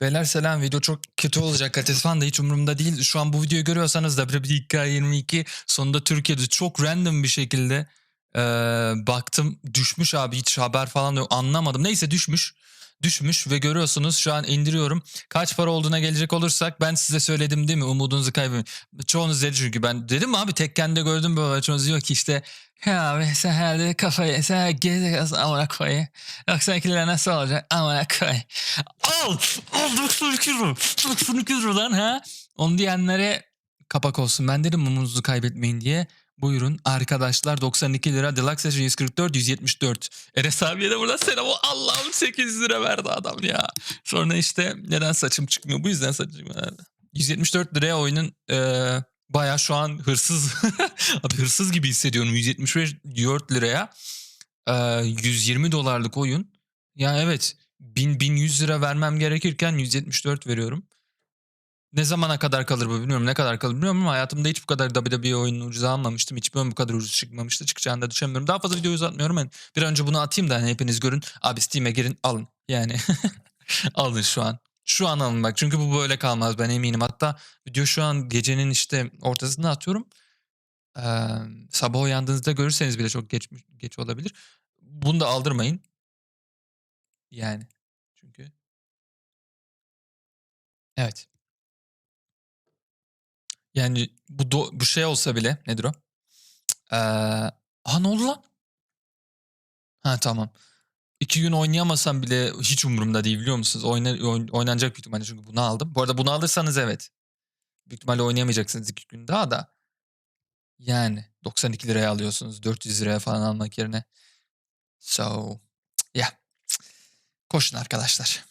Beyler selam video çok kötü olacak kalitesi falan da hiç umurumda değil. Şu an bu videoyu görüyorsanız da WWE 22 sonunda Türkiye'de çok random bir şekilde eee, baktım düşmüş abi hiç haber falan yok anlamadım. Neyse düşmüş düşmüş ve görüyorsunuz şu an indiriyorum. Kaç para olduğuna gelecek olursak ben size söyledim değil mi umudunuzu kaybetmeyin. Çoğunuz dedi çünkü ben dedim abi tekkende gördüm böyle çoğunuz diyor ki işte ya abi sen herhalde kafayı sen gezeceksin amına koyayım. Yoksa ikiler nasıl olacak amına koyayım. Al! Al 92 euro. 92 euro lan ha. Onu diyenlere kapak olsun. Ben dedim umudunuzu kaybetmeyin diye. Buyurun arkadaşlar 92 lira Deluxe Edition 144 174. Eres abiye de buradan selam. Allah'ım 800 lira verdi adam ya. Sonra işte neden saçım çıkmıyor? Bu yüzden saçım çıkmıyor. 174 liraya oyunun eee bayağı şu an hırsız abi hırsız gibi hissediyorum 174 liraya eee, 120 dolarlık oyun. Ya evet 1000 1100 lira vermem gerekirken 174 veriyorum. Ne zamana kadar kalır bu bilmiyorum. Ne kadar kalır bilmiyorum ama hayatımda hiç bu kadar WWE oyununu ucuza almamıştım. Hiçbir oyun bu kadar ucuz çıkmamıştı. Çıkacağını da düşünmüyorum. Daha fazla video uzatmıyorum. Ben bir önce bunu atayım da hani hepiniz görün. Abi Steam'e girin alın. Yani alın şu an. Şu an alın bak. Çünkü bu böyle kalmaz ben eminim. Hatta video şu an gecenin işte ortasında atıyorum. Ee, sabah uyandığınızda görürseniz bile çok geç geç olabilir. Bunu da aldırmayın. Yani. Çünkü. Evet. Yani bu do- bu şey olsa bile nedir o? Ee, aha ne oldu lan? Ha tamam. İki gün oynayamasam bile hiç umurumda değil biliyor musunuz? Oyna, oyn- oynanacak büyük ihtimalle çünkü bunu aldım. Bu arada bunu alırsanız evet. Büyük ihtimalle oynayamayacaksınız iki gün daha da. Yani 92 liraya alıyorsunuz 400 liraya falan almak yerine. So yeah. Koşun arkadaşlar.